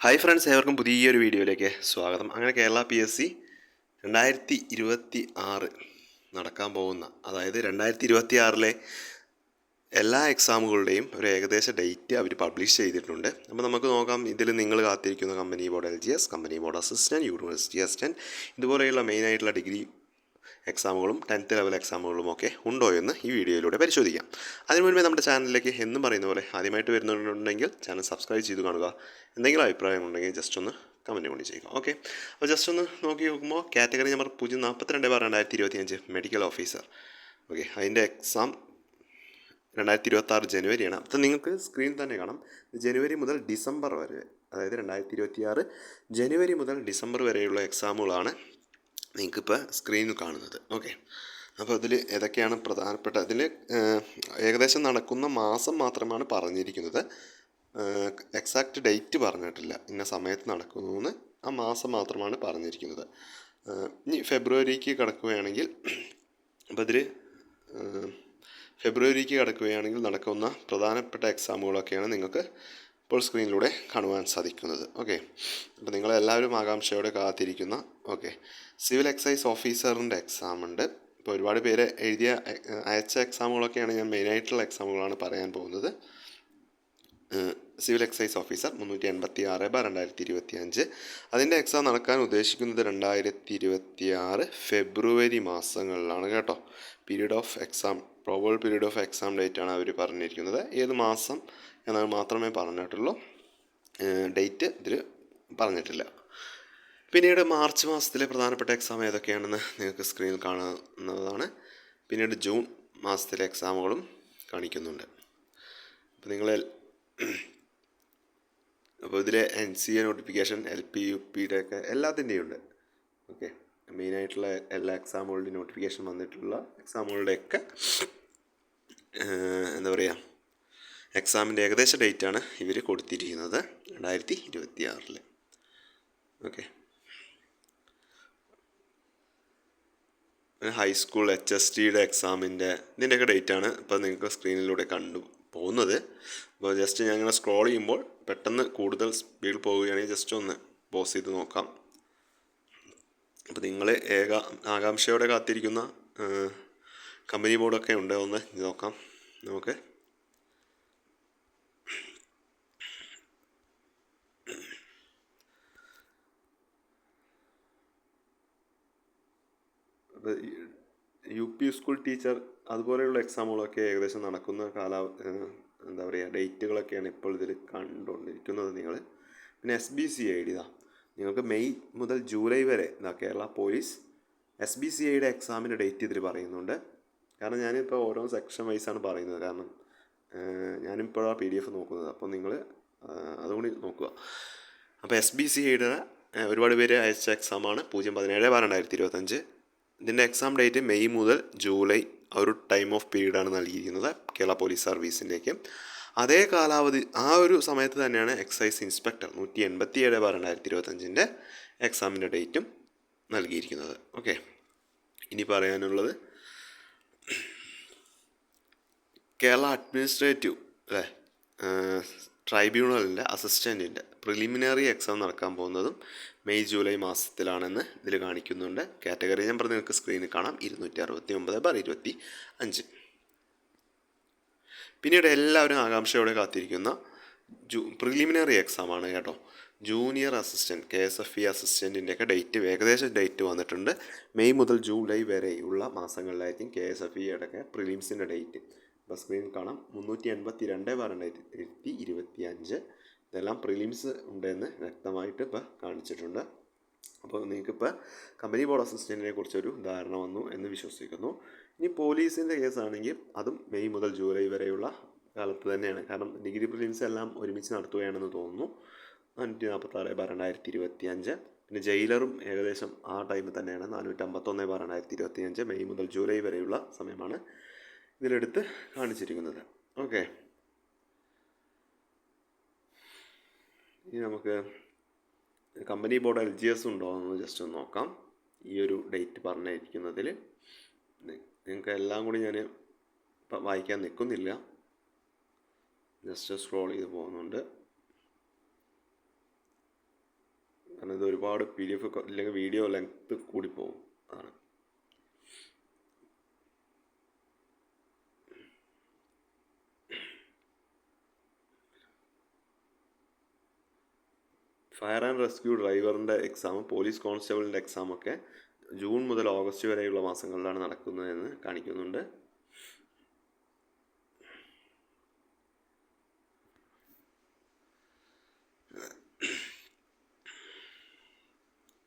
Hi friends ഏവർക്കും പുതിയൊരു വീഡിയോയിലേക്ക് സ്വാഗതം. അങ്ങനെ കേരള പി എസ് സി രണ്ടായിരത്തി ഇരുപത്തി ആറ് നടക്കാൻ പോകുന്ന അതായത് രണ്ടായിരത്തി ഇരുപത്തി ആറിലെ എല്ലാ എക്സാമുകളുടെയും ഒരു ഏകദേശ ഡേറ്റ് അവർ പബ്ലിഷ് ചെയ്തിട്ടുണ്ട്. അപ്പോൾ നമുക്ക് നോക്കാം ഇതിൽ നിങ്ങൾ കാത്തിരിക്കുന്ന company board L G S company board assistant university assistant ഇതുപോലെയുള്ള മെയിനായിട്ടുള്ള ഡിഗ്രി എക്സാമുകളും ടെൻത്ത് ലെവൽ എക്സാമുകളും ഒക്കെ ഉണ്ടോ എന്ന് ഈ വീഡിയോയിലൂടെ പരിശോധിക്കാം. അതിനു മുൻപേ നമ്മുടെ ചാനലിലേക്ക് എന്നും പറയുന്ന പോലെ ആദ്യമായിട്ട് വരുന്നുണ്ടെങ്കിൽ ചാനൽ സബ്സ്ക്രൈബ് ചെയ്ത് കാണുക. എന്തെങ്കിലും അഭിപ്രായം ഉണ്ടെങ്കിൽ ജസ്റ്റ് ഒന്ന് കമന്റ് കൊണ്ട് ചെയ്യുക. ഓക്കെ അപ്പോൾ ജസ്റ്റ് ഒന്ന് നോക്കി നോക്കുമ്പോൾ കാറ്റഗറി നമ്പർ പൂജ്യം നാൽപ്പത്തിരണ്ട് ബാർ രണ്ടായിരത്തി ഇരുപത്തി അഞ്ച് മെഡിക്കൽ ഓഫീസർ ഓക്കെ അതിന്റെ എക്സാം രണ്ടായിരത്തി ഇരുപത്തി ആറ് ജനുവരിയാണ്. അപ്പോൾ നിങ്ങൾക്ക് സ്ക്രീൻ തന്നെ കാണാം. ജനുവരി മുതൽ ഡിസംബർ വരെ അതായത് രണ്ടായിരത്തി ഇരുപത്തി ജനുവരി മുതൽ ഡിസംബർ വരെയുള്ള എക്സാമുകളാണ് നിങ്ങൾക്കിപ്പോൾ സ്ക്രീനിൽ കാണുന്നത്. ഓക്കെ അപ്പോൾ അതിൽ ഏതൊക്കെയാണ് പ്രധാനപ്പെട്ട അതിൽ ഏകദേശം നടക്കുന്ന മാസം മാത്രമാണ് പറഞ്ഞിരിക്കുന്നത്. എക്സാക്റ്റ് ഡേറ്റ് പറഞ്ഞിട്ടില്ല. ഇന്ന സമയത്ത് നടക്കുന്നു എന്ന് ആ മാസം മാത്രമാണ് പറഞ്ഞിരിക്കുന്നത്. ഇനി ഫെബ്രുവരിക്ക് കിടക്കുകയാണെങ്കിൽ അപ്പോൾ അതിൽ ഫെബ്രുവരിക്ക് കിടക്കുകയാണെങ്കിൽ നടക്കുന്ന പ്രധാനപ്പെട്ട എക്സാമുകളൊക്കെയാണ് നിങ്ങൾക്ക് ഇപ്പോൾ സ്ക്രീനിലൂടെ കാണുവാൻ സാധിക്കുന്നത്. ഓക്കെ. അപ്പോൾ നിങ്ങളെല്ലാവരും ആകാംക്ഷയോടെ കാത്തിരിക്കുന്ന ഓക്കെ. സിവിൽ എക്സൈസ് ഓഫീസറിന്റെ എക്സാം ഉണ്ട്. ഇപ്പോൾ ഒരുപാട് പേര് എഴുതിയ അയച്ച എക്സാമുകളൊക്കെയാണ് ഞാൻ മെയിനായിട്ടുള്ള എക്സാമുകളാണ് പറയാൻ പോകുന്നത്. സിവിൽ എക്സൈസ് ഓഫീസർ മുന്നൂറ്റി എൺപത്തി ആറ് ബാർ രണ്ടായിരത്തി ഇരുപത്തി അഞ്ച് അതിന്റെ എക്സാം നടക്കാൻ ഉദ്ദേശിക്കുന്നത് രണ്ടായിരത്തി ഇരുപത്തി ആറ് ഫെബ്രുവരി മാസങ്ങളിലാണ് കേട്ടോ. Period of exam probable period of exam date ആണ് അവർ പറഞ്ഞിരിക്കുന്നത്. ഏത് മാസം എന്നാൽ മാത്രമേ പറഞ്ഞിട്ടുള്ളൂ. ഡേറ്റ് ഇതിൽ പറഞ്ഞിട്ടില്ല. പിന്നീട് മാർച്ച് മാസത്തിലെ പ്രധാനപ്പെട്ട എക്സാം ഏതൊക്കെയാണെന്ന് നിങ്ങൾക്ക് സ്ക്രീനിൽ കാണുന്നതാണ്. പിന്നീട് ജൂൺ മാസത്തിലെ എക്സാമുകളും കാണിക്കുന്നുണ്ട്. അപ്പോൾ നിങ്ങൾ അപ്പോൾ ഇതിലെ N C A notification L P U പിയുടെ ഒക്കെ എല്ലാത്തിന്റെയും ഉണ്ട്. ഓക്കെ. മെയിനായിട്ടുള്ള എല്ലാ എക്സാമുകളുടെയും നോട്ടിഫിക്കേഷൻ വന്നിട്ടുള്ള എക്സാമുകളുടെയൊക്കെ എന്താ പറയുക എക്സാമിന്റെ ഏകദേശ ഡേറ്റാണ് ഇവർ കൊടുത്തിരിക്കുന്നത് രണ്ടായിരത്തി ഇരുപത്തി ആറിൽ ഓക്കെ ഹൈസ്കൂൾ എച്ച് എസ് ടിയുടെ എക്സാമിന്റെ ഇതിന്റെയൊക്കെ ഡേറ്റാണ് ഇപ്പോൾ നിങ്ങൾക്ക് സ്ക്രീനിലൂടെ കണ്ടു പോകുന്നത്. അപ്പോൾ ജസ്റ്റ് ഞാൻ ഇങ്ങനെ സ്ക്രോൾ ചെയ്യുമ്പോൾ പെട്ടെന്ന് കൂടുതൽ സ്പീഡിൽ പോവുകയാണെങ്കിൽ ജസ്റ്റ് ഒന്ന് പോസ് ചെയ്ത് നോക്കാം. അപ്പോൾ നിങ്ങൾ ഏക ആകാംക്ഷയോടെ കാത്തിരിക്കുന്ന കമ്പനി ബോർഡൊക്കെ ഉണ്ട്? ഒന്ന് നോക്കാം. നമുക്ക് യു പി സ്കൂൾ ടീച്ചർ അതുപോലെയുള്ള എക്സാമുകളൊക്കെ ഏകദേശം നടക്കുന്ന കാലാ എന്താ പറയുക ഡേറ്റുകളൊക്കെയാണ് ഇപ്പോൾ ഇതിൽ കണ്ടുകൊണ്ടിരിക്കുന്നത് നിങ്ങൾ. പിന്നെ S B C I D ഇതാ നിങ്ങൾക്ക് മെയ് മുതൽ ജൂലൈ വരെ ഇതാ Kerala police S B C ഐയുടെ എക്സാമിന്റെ ഡേറ്റ് ഇതിൽ പറയുന്നുണ്ട്. കാരണം ഞാനിപ്പോൾ ഓരോ സെക്ഷൻ വൈസാണ് പറയുന്നത്. കാരണം ഞാനിപ്പോഴാണ് പി ഡി എഫ് നോക്കുന്നത്. അപ്പോൾ നിങ്ങൾ അതുകൂടി നോക്കുക. അപ്പോൾ എസ് ബി സി ഐയുടെ ഒരുപാട് പേര് അയച്ച എക്സാമാണ് പൂജ്യം പതിനേഴ് ബാർ രണ്ടായിരത്തി ഇരുപത്തഞ്ച്. ഇതിന്റെ എക്സാം ഡേറ്റ് മെയ് മുതൽ ജൂലൈ ഒരു ടൈം ഓഫ് പീരീഡാണ് നൽകിയിരിക്കുന്നത് കേരള പോലീസ് സർവീസിന്റെയൊക്കെ അതേ കാലാവധി ആ ഒരു സമയത്ത് തന്നെയാണ് എക്സൈസ് ഇൻസ്പെക്ടർ നൂറ്റി എൺപത്തി ഏഴ് ബാർ രണ്ടായിരത്തി ഇരുപത്തഞ്ചിന്റെ എക്സാമിന്റെ ഡേറ്റും നൽകിയിരിക്കുന്നത്. ഓക്കെ ഇനി പറയാനുള്ളത് കേരള അഡ്മിനിസ്ട്രേറ്റീവ് അല്ലേ ട്രൈബ്യൂണലിന്റെ അസിസ്റ്റന്റിന്റെ പ്രിലിമിനറി എക്സാം നടക്കാൻ പോകുന്നതും മെയ് ജൂലൈ മാസത്തിലാണെന്ന് ഇതിൽ കാണിക്കുന്നുണ്ട്. കാറ്റഗറി നമ്പർ നിങ്ങൾക്ക് സ്ക്രീനിൽ കാണാം. ഇരുന്നൂറ്റി അറുപത്തി ഒമ്പത് ബാർ ഇരുപത്തി അഞ്ച് പിന്നീട് എല്ലാവരും ആകാംക്ഷയോടെ കാത്തിരിക്കുന്ന ജൂ പ്രിലിമിനറി ആണ് കേട്ടോ. Junior assistant K S F E അസിസ്റ്റന്റിന്റെയൊക്കെ date ഏകദേശം ഡേറ്റ് വന്നിട്ടുണ്ട്. മെയ് മുതൽ ജൂലൈ വരെയുള്ള മാസങ്ങളിലായിരിക്കും കെ എസ് എഫ് ഇ അടക്കം പ്രിലിംസിന്റെ ഡേറ്റ് അപ്പോൾ സ്ക്രീനിൽ കാണാം മുന്നൂറ്റി എൺപത്തി രണ്ട് ബാർ രണ്ടായിരത്തി ഇരുപത്തി അഞ്ച് ഇതെല്ലാം പ്രിലിംസ് ഉണ്ടെന്ന് വ്യക്തമായിട്ട് ഇപ്പോൾ കാണിച്ചിട്ടുണ്ട്. അപ്പോൾ നിങ്ങൾക്കിപ്പോൾ കമ്പനി ബോർഡ് അസിസ്റ്റന്റിനെ കുറിച്ചൊരു ധാരണ വന്നു എന്ന് വിശ്വസിക്കുന്നു. ഇനി പോലീസിന്റെ കേസാണെങ്കിൽ അതും മെയ് മുതൽ ജൂലൈ വരെയുള്ള കാലത്ത് തന്നെയാണ്. കാരണം ഡിഗ്രി പ്രിലിംസ് എല്ലാം ഒരുമിച്ച് നടത്തുകയാണെന്ന് തോന്നുന്നു. നാനൂറ്റി നാൽപ്പത്താറ് ബാർ രണ്ടായിരത്തി ഇരുപത്തി അഞ്ച് പിന്നെ ജയിലറും ഏകദേശം ആ ടൈമിൽ തന്നെയാണ്. നാനൂറ്റി അമ്പത്തൊന്ന് ബാർ രണ്ടായിരത്തി ഇരുപത്തി അഞ്ച് മെയ് മുതൽ ജൂലൈ വരെയുള്ള സമയമാണ് ഇതിലെടുത്ത് കാണിച്ചിരിക്കുന്നത്. ഓക്കെ ഇനി നമുക്ക് company board L G S ഉണ്ടോ എന്ന് ജസ്റ്റ് ഒന്ന് നോക്കാം. ഈ ഒരു ഡേറ്റ് പറഞ്ഞിരിക്കുന്നതിൽ നിങ്ങൾക്ക് എല്ലാം കൂടി ഞാൻ വായിക്കാൻ നിൽക്കുന്നില്ല ജസ്റ്റ് സ്ക്രോൾ ചെയ്ത് പോകുന്നുണ്ട്. കാരണം ഇത് ഒരുപാട് പി ഡി എഫ് ഇല്ലെങ്കിൽ വീഡിയോ ലെങ്ത്ത് കൂടിപ്പോകും ഫയർ ആൻഡ് റെസ്ക്യൂ ഡ്രൈവറിന്റെ എക്സാം പോലീസ് കോൺസ്റ്റബിളിന്റെ എക്സാമൊക്കെ ജൂൺ മുതൽ ഓഗസ്റ്റ് വരെയുള്ള മാസങ്ങളിലാണ് നടക്കുന്നതെന്ന് കാണിക്കുന്നുണ്ട്.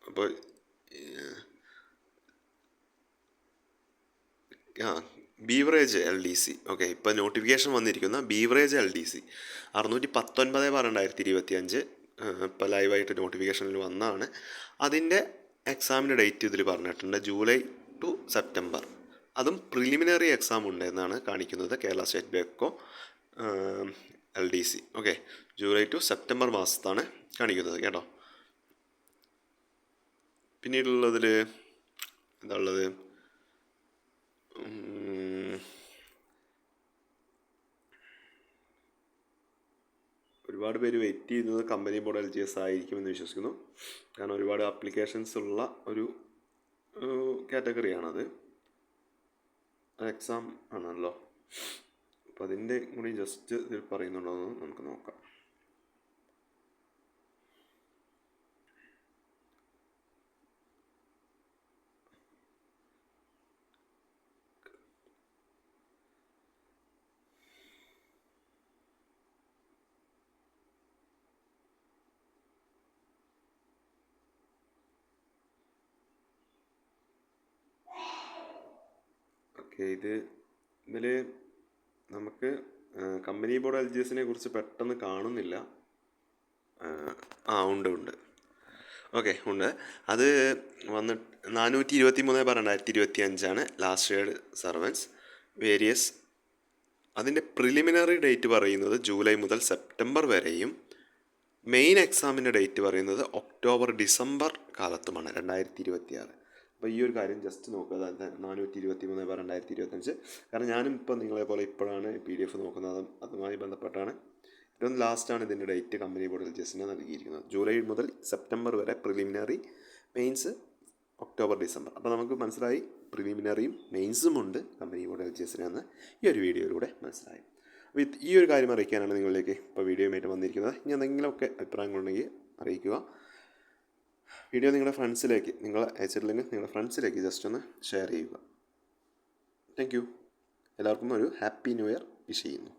അപ്പോൾ ആ beverage L D C. Okay ഇപ്പോൾ നോട്ടിഫിക്കേഷൻ വന്നിരിക്കുന്ന. Beverage L D C. അറുന്നൂറ്റി പത്തൊൻപത് പന്ത്രണ്ടായിരത്തി രണ്ടായിരത്തി ഇരുപത്തി അഞ്ച് ഇപ്പോൾ ലൈവായിട്ട് നോട്ടിഫിക്കേഷനിൽ വന്നതാണ് അതിന്റെ എക്സാമിന്റെ ഡേറ്റ് ഇതിൽ പറഞ്ഞിട്ടുണ്ട്. July to September. അതും പ്രിലിമിനറി എക്സാം ഉണ്ട് എന്നാണ് കാണിക്കുന്നത് Kerala state ബാങ്കോ L D C. Okay. July to September മാസത്താണ് കാണിക്കുന്നത് കേട്ടോ. പിന്നീടുള്ളതിൽ എന്താ ഉള്ളത്? ഒരുപാട് പേര് വെയിറ്റ് ചെയ്യുന്നത് company board L G S ആയിരിക്കുമെന്ന് വിശ്വസിക്കുന്നു. കാരണം ഒരുപാട് ആപ്ലിക്കേഷൻസ് ഉള്ള ഒരു കാറ്റഗറിയാണത് എക്സാം ആണല്ലോ. അപ്പോൾ അതിന്റെ കൂടി ജസ്റ്റ് ഇതിൽ പറയുന്നുണ്ടോ എന്ന് നമുക്ക് നോക്കാം. ഓക്കെ ഇത് ഇതിൽ നമുക്ക് കമ്പനി ബോർഡ് എൽ ജി എസിനെ കുറിച്ച് പെട്ടെന്ന് കാണുന്നില്ല. ആ, ഉണ്ട് ഉണ്ട്. ഓക്കെ ഉണ്ട്. അത് വന്നിട്ട് നാനൂറ്റി ഇരുപത്തി മൂന്ന് ബാർ രണ്ടായിരത്തി ഇരുപത്തി അഞ്ചാണ് ലാസ്റ്റ് ഇയർ സർവൻസ് വേരിയസ് അതിന്റെ പ്രിലിമിനറി ഡേറ്റ് പറയുന്നത് ജൂലൈ മുതൽ സെപ്റ്റംബർ വരെയും മെയിൻ എക്സാമിന്റെ ഡേറ്റ് പറയുന്നത് ഒക്ടോബർ ഡിസംബർ കാലത്തുമാണ് രണ്ടായിരത്തി ഇരുപത്തി ആറ് അപ്പോൾ ഈ ഒരു കാര്യം ജസ്റ്റ് നോക്കുക. നാനൂറ്റി ഇരുപത്തി മൂന്ന് ബാർ രണ്ടായിരത്തി ഇരുപത്തഞ്ച് കാരണം ഞാനും ഇപ്പോൾ നിങ്ങളെ പോലെ ഇപ്പോഴാണ് പി ഡി എഫ് നോക്കുന്നത്. അതുമായി ബന്ധപ്പെട്ടാണ്. ഏറ്റവും ലാസ്റ്റാണ് ഇതിന്റെ ഡേറ്റ് കമ്പനി ബോർഡിൽ ജസ്റ്റിന് നൽകിയിരിക്കുന്നത്. ജൂലൈ മുതൽ സെപ്റ്റംബർ വരെ പ്രിലിമിനറി മെയിൻസ് ഒക്ടോബർ ഡിസംബർ. അപ്പോൾ നമുക്ക് മനസ്സിലായി പ്രിലിമിനറിയും മെയിൻസും ഉണ്ട് കമ്പനി ബോർഡ് എസിനെന്ന് ഈ ഒരു വീഡിയോയിലൂടെ മനസ്സിലായി. അപ്പോൾ ഈ ഒരു കാര്യം അറിയിക്കാനാണ് നിങ്ങളിലേക്ക് ഇപ്പോൾ വീഡിയോയുമായിട്ട് വന്നിരിക്കുന്നത്. ഇനി എന്തെങ്കിലുമൊക്കെ അഭിപ്രായങ്ങളുണ്ടെങ്കിൽ അറിയിക്കുക. വീഡിയോ നിങ്ങളുടെ ഫ്രണ്ട്സിലേക്ക് നിങ്ങൾ അയച്ചിട്ടില്ലെങ്കിൽ നിങ്ങളുടെ ഫ്രണ്ട്സിലേക്ക് ജസ്റ്റ് ഒന്ന് ഷെയർ ചെയ്യുക. താങ്ക് യു എല്ലാവർക്കും ഒരു ഹാപ്പി ന്യൂ ഇയർ വിഷ് ചെയ്യുന്നു.